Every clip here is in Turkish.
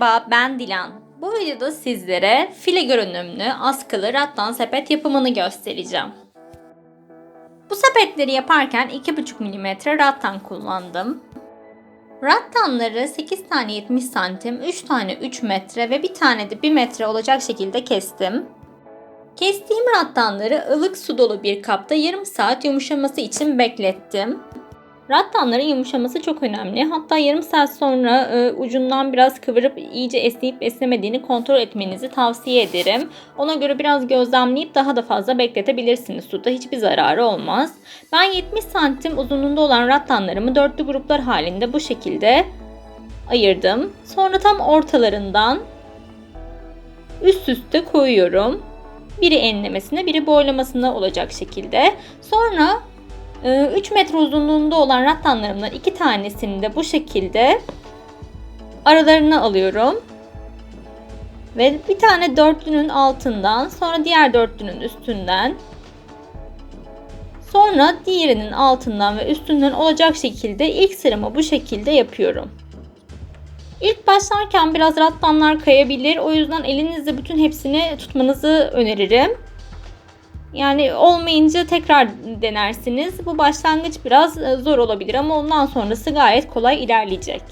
Merhaba ben Dilan. Bu videoda sizlere file görünümlü askılı rattan sepet yapımını göstereceğim. Bu sepetleri yaparken 2,5 mm rattan kullandım. Rattanları 8 tane 70 santim, 3 tane 3 metre ve bir tane de 1 metre olacak şekilde kestim. Kestiğim rattanları ılık su dolu bir kapta yarım saat yumuşaması için beklettim. Rattanların yumuşaması çok önemli. Hatta yarım saat sonra e, ucundan biraz kıvırıp iyice esneyip esnemediğini kontrol etmenizi tavsiye ederim. Ona göre biraz gözlemleyip daha da fazla bekletebilirsiniz suda. Hiçbir zararı olmaz. Ben 70 santim uzunluğunda olan rattanlarımı dörtlü gruplar halinde bu şekilde ayırdım. Sonra tam ortalarından üst üste koyuyorum. Biri enlemesine, biri boylamasına olacak şekilde. Sonra 3 metre uzunluğunda olan rattanlarımdan iki tanesini de bu şekilde aralarına alıyorum. Ve bir tane dörtlünün altından sonra diğer dörtlünün üstünden sonra diğerinin altından ve üstünden olacak şekilde ilk sıramı bu şekilde yapıyorum. İlk başlarken biraz rattanlar kayabilir. O yüzden elinizle bütün hepsini tutmanızı öneririm. Yani olmayınca tekrar denersiniz. Bu başlangıç biraz e, zor olabilir ama ondan sonrası gayet kolay ilerleyecek.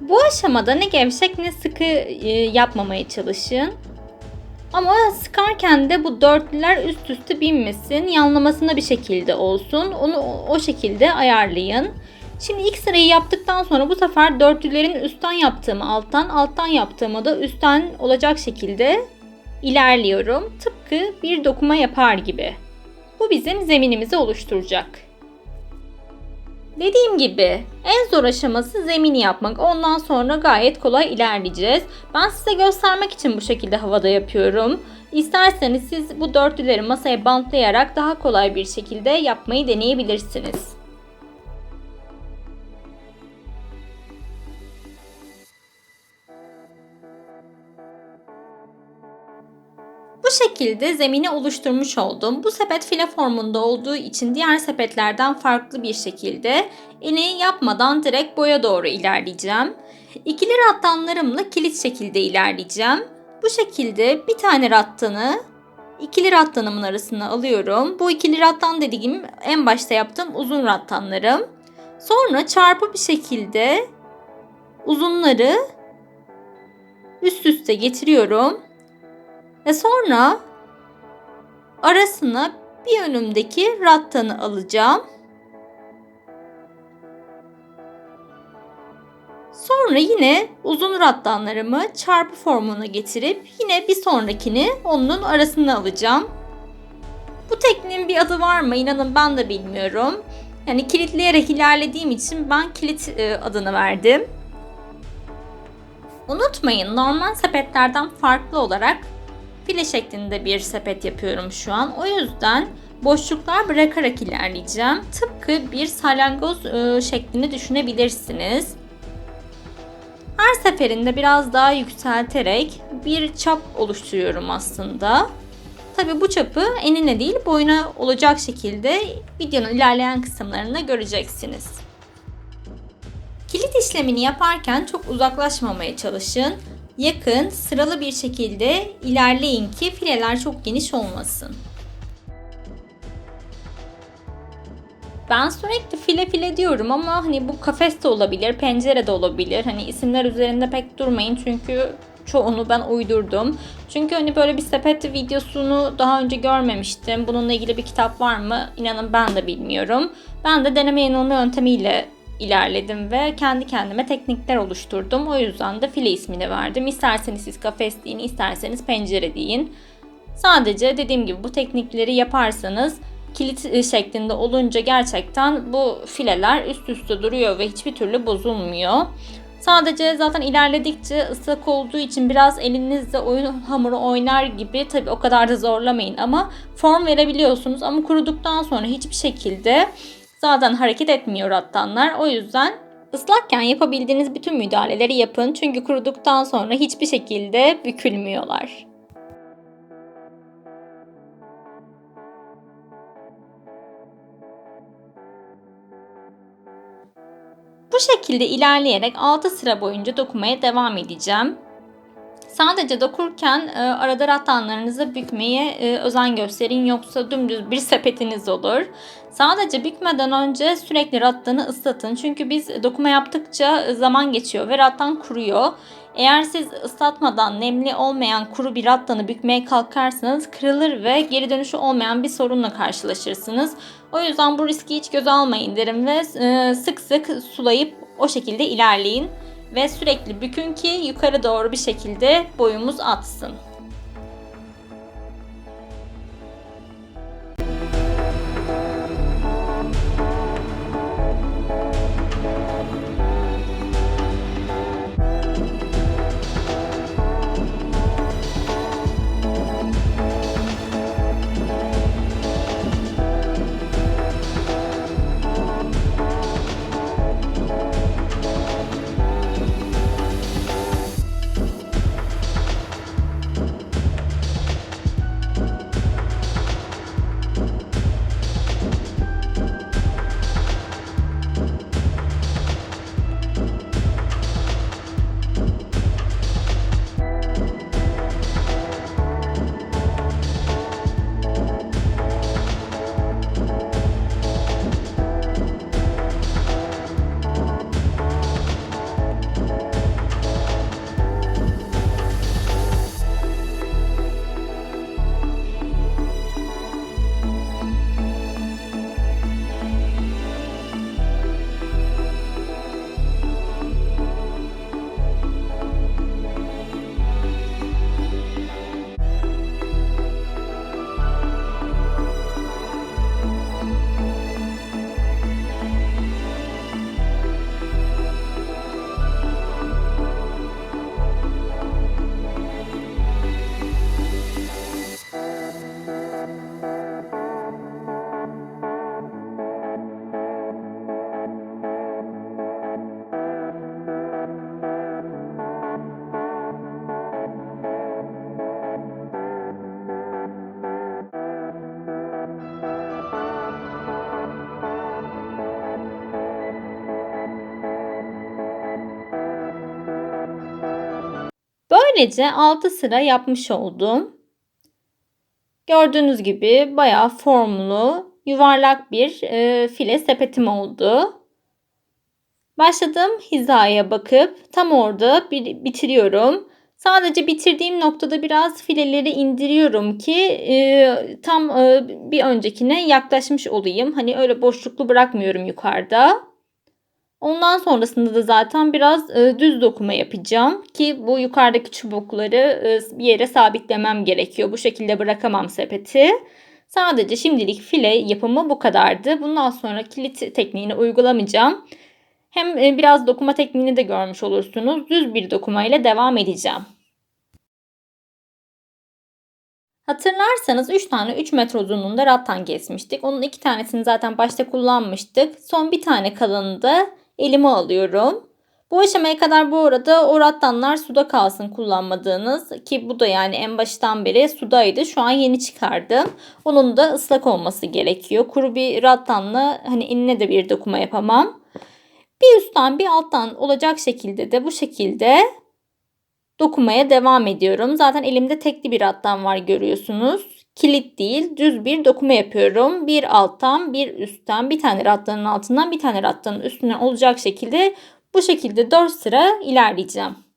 Bu aşamada ne gevşek ne sıkı e, yapmamaya çalışın. Ama sıkarken de bu dörtlüler üst üste binmesin. Yanlamasında bir şekilde olsun. Onu o şekilde ayarlayın. Şimdi ilk sırayı yaptıktan sonra bu sefer dörtlülerin üstten yaptığımı alttan, alttan yaptığımı da üstten olacak şekilde ilerliyorum. Tıpkı bir dokuma yapar gibi. Bu bizim zeminimizi oluşturacak. Dediğim gibi en zor aşaması zemini yapmak. Ondan sonra gayet kolay ilerleyeceğiz. Ben size göstermek için bu şekilde havada yapıyorum. İsterseniz siz bu dörtlüleri masaya bantlayarak daha kolay bir şekilde yapmayı deneyebilirsiniz. Şekilde zemini oluşturmuş oldum. Bu sepet file formunda olduğu için diğer sepetlerden farklı bir şekilde eni yapmadan direkt boya doğru ilerleyeceğim. İkili rattanlarımla kilit şekilde ilerleyeceğim. Bu şekilde bir tane rattanı ikili rattanımın arasına alıyorum. Bu ikili rattan dediğim en başta yaptığım uzun rattanlarım. Sonra çarpı bir şekilde uzunları üst üste getiriyorum. Ve sonra arasına bir önümdeki rattanı alacağım. Sonra yine uzun rattanlarımı çarpı formuna getirip yine bir sonrakini onun arasına alacağım. Bu tekniğin bir adı var mı? İnanın ben de bilmiyorum. Yani kilitleyerek ilerlediğim için ben kilit e, adını verdim. Unutmayın normal sepetlerden farklı olarak file şeklinde bir sepet yapıyorum şu an. O yüzden boşluklar bırakarak ilerleyeceğim. Tıpkı bir salyangoz e, şeklini düşünebilirsiniz. Her seferinde biraz daha yükselterek bir çap oluşturuyorum aslında. Tabi bu çapı enine değil boyuna olacak şekilde videonun ilerleyen kısımlarında göreceksiniz. Kilit işlemini yaparken çok uzaklaşmamaya çalışın yakın, sıralı bir şekilde ilerleyin ki fileler çok geniş olmasın. Ben sürekli file file diyorum ama hani bu kafes de olabilir, pencere de olabilir. Hani isimler üzerinde pek durmayın çünkü çoğunu ben uydurdum. Çünkü hani böyle bir sepet videosunu daha önce görmemiştim. Bununla ilgili bir kitap var mı? İnanın ben de bilmiyorum. Ben de deneme yanılma yöntemiyle ilerledim ve kendi kendime teknikler oluşturdum. O yüzden de file ismini verdim. İsterseniz siz kafes deyin, isterseniz pencere deyin. Sadece dediğim gibi bu teknikleri yaparsanız kilit şeklinde olunca gerçekten bu fileler üst üste duruyor ve hiçbir türlü bozulmuyor. Sadece zaten ilerledikçe ıslak olduğu için biraz elinizle oyun hamuru oynar gibi tabi o kadar da zorlamayın ama form verebiliyorsunuz ama kuruduktan sonra hiçbir şekilde zaten hareket etmiyor rattanlar. O yüzden ıslakken yapabildiğiniz bütün müdahaleleri yapın. Çünkü kuruduktan sonra hiçbir şekilde bükülmüyorlar. Bu şekilde ilerleyerek 6 sıra boyunca dokumaya devam edeceğim. Sadece dokurken e, arada rattanlarınızı bükmeye e, özen gösterin yoksa dümdüz bir sepetiniz olur. Sadece bükmeden önce sürekli rattanı ıslatın. Çünkü biz dokuma yaptıkça zaman geçiyor ve rattan kuruyor. Eğer siz ıslatmadan nemli olmayan kuru bir rattanı bükmeye kalkarsanız kırılır ve geri dönüşü olmayan bir sorunla karşılaşırsınız. O yüzden bu riski hiç göze almayın derim ve e, sık sık sulayıp o şekilde ilerleyin ve sürekli bükün ki yukarı doğru bir şekilde boyumuz atsın. Böylece 6 sıra yapmış oldum. Gördüğünüz gibi bayağı formlu, yuvarlak bir e, file sepetim oldu. Başladığım hizaya bakıp tam orada bir, bitiriyorum. Sadece bitirdiğim noktada biraz fileleri indiriyorum ki e, tam e, bir öncekine yaklaşmış olayım. Hani öyle boşluklu bırakmıyorum yukarıda. Ondan sonrasında da zaten biraz e, düz dokuma yapacağım ki bu yukarıdaki çubukları e, bir yere sabitlemem gerekiyor. Bu şekilde bırakamam sepeti. Sadece şimdilik file yapımı bu kadardı. Bundan sonra kilit tekniğini uygulamayacağım. Hem e, biraz dokuma tekniğini de görmüş olursunuz. Düz bir dokuma ile devam edeceğim. Hatırlarsanız 3 tane 3 metre uzunluğunda rattan kesmiştik. Onun 2 tanesini zaten başta kullanmıştık. Son bir tane kalanını da elime alıyorum. Bu aşamaya kadar bu arada o rattanlar suda kalsın kullanmadığınız ki bu da yani en baştan beri sudaydı. Şu an yeni çıkardım. Onun da ıslak olması gerekiyor. Kuru bir rattanla hani eline de bir dokuma yapamam. Bir üstten bir alttan olacak şekilde de bu şekilde dokumaya devam ediyorum. Zaten elimde tekli bir rattan var görüyorsunuz. Kilit değil düz bir dokuma yapıyorum. Bir alttan bir üstten bir tane rattanın altından bir tane rattanın üstüne olacak şekilde bu şekilde 4 sıra ilerleyeceğim.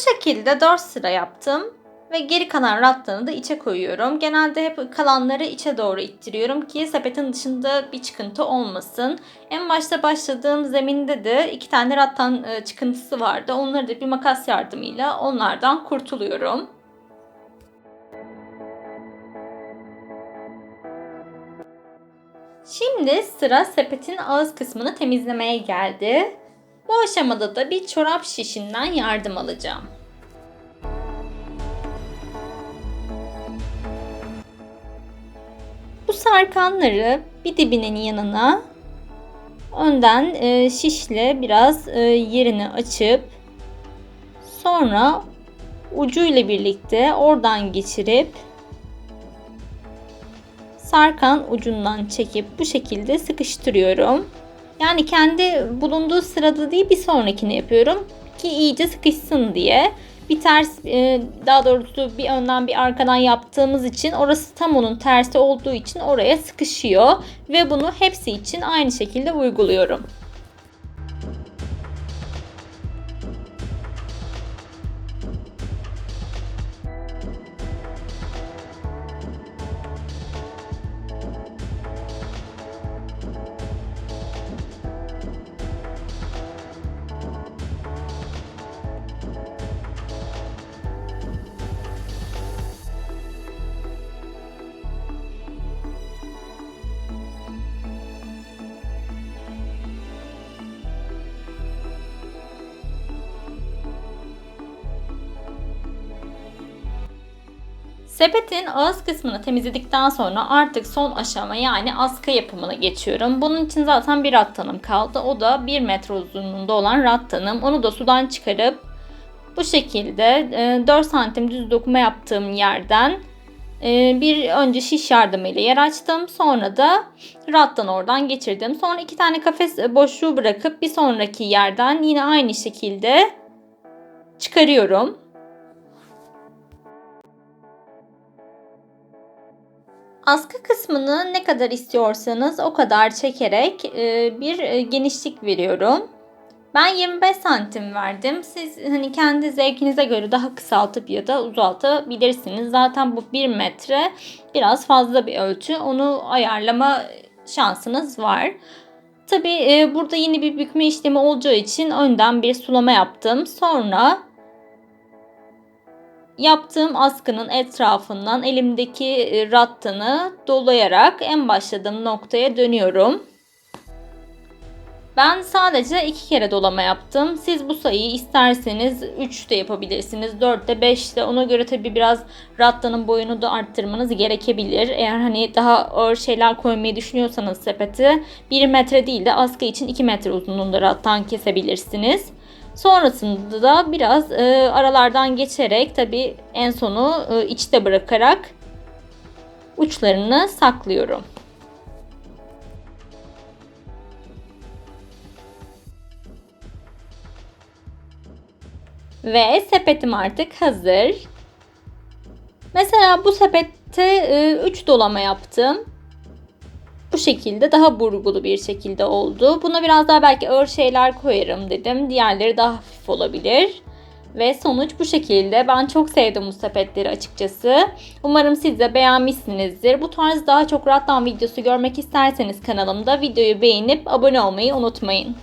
Şekilde 4 sıra yaptım. Ve geri kalan rattanı da içe koyuyorum. Genelde hep kalanları içe doğru ittiriyorum ki sepetin dışında bir çıkıntı olmasın. En başta başladığım zeminde de iki tane rattan e, çıkıntısı vardı. Onları da bir makas yardımıyla onlardan kurtuluyorum. Şimdi sıra sepetin ağız kısmını temizlemeye geldi. Bu aşamada da bir çorap şişinden yardım alacağım. Bu sarkanları bir dibinin yanına önden e, şişle biraz e, yerini açıp sonra ucuyla birlikte oradan geçirip sarkan ucundan çekip bu şekilde sıkıştırıyorum. Yani kendi bulunduğu sırada değil bir sonrakini yapıyorum ki iyice sıkışsın diye. Bir ters e, daha doğrusu bir önden bir arkadan yaptığımız için orası tam onun tersi olduğu için oraya sıkışıyor ve bunu hepsi için aynı şekilde uyguluyorum. Sepetin ağız kısmını temizledikten sonra artık son aşama yani askı yapımına geçiyorum. Bunun için zaten bir rattanım kaldı. O da 1 metre uzunluğunda olan rattanım. Onu da sudan çıkarıp bu şekilde 4 santim düz dokuma yaptığım yerden e, bir önce şiş yardımıyla yer açtım. Sonra da rattan oradan geçirdim. Sonra iki tane kafes boşluğu bırakıp bir sonraki yerden yine aynı şekilde çıkarıyorum. Askı kısmını ne kadar istiyorsanız o kadar çekerek e, bir e, genişlik veriyorum. Ben 25 santim verdim. Siz hani kendi zevkinize göre daha kısaltıp ya da uzaltabilirsiniz. Zaten bu 1 metre biraz fazla bir ölçü. Onu ayarlama şansınız var. Tabi e, burada yeni bir bükme işlemi olacağı için önden bir sulama yaptım. Sonra yaptığım askının etrafından elimdeki e, rattını dolayarak en başladığım noktaya dönüyorum. Ben sadece iki kere dolama yaptım. Siz bu sayıyı isterseniz 3 de yapabilirsiniz. 4 de 5 de ona göre tabi biraz rattanın boyunu da arttırmanız gerekebilir. Eğer hani daha ağır şeyler koymayı düşünüyorsanız sepeti 1 metre değil de askı için 2 metre uzunluğunda rattan kesebilirsiniz. Sonrasında da biraz e, aralardan geçerek tabi en sonu e, içte bırakarak uçlarını saklıyorum. Ve sepetim artık hazır. Mesela bu sepette 3 e, dolama yaptım. Bu şekilde daha burgulu bir şekilde oldu. Buna biraz daha belki ağır şeyler koyarım dedim. Diğerleri daha hafif olabilir. Ve sonuç bu şekilde. Ben çok sevdim bu sepetleri açıkçası. Umarım siz de beğenmişsinizdir. Bu tarz daha çok rattan videosu görmek isterseniz kanalımda videoyu beğenip abone olmayı unutmayın.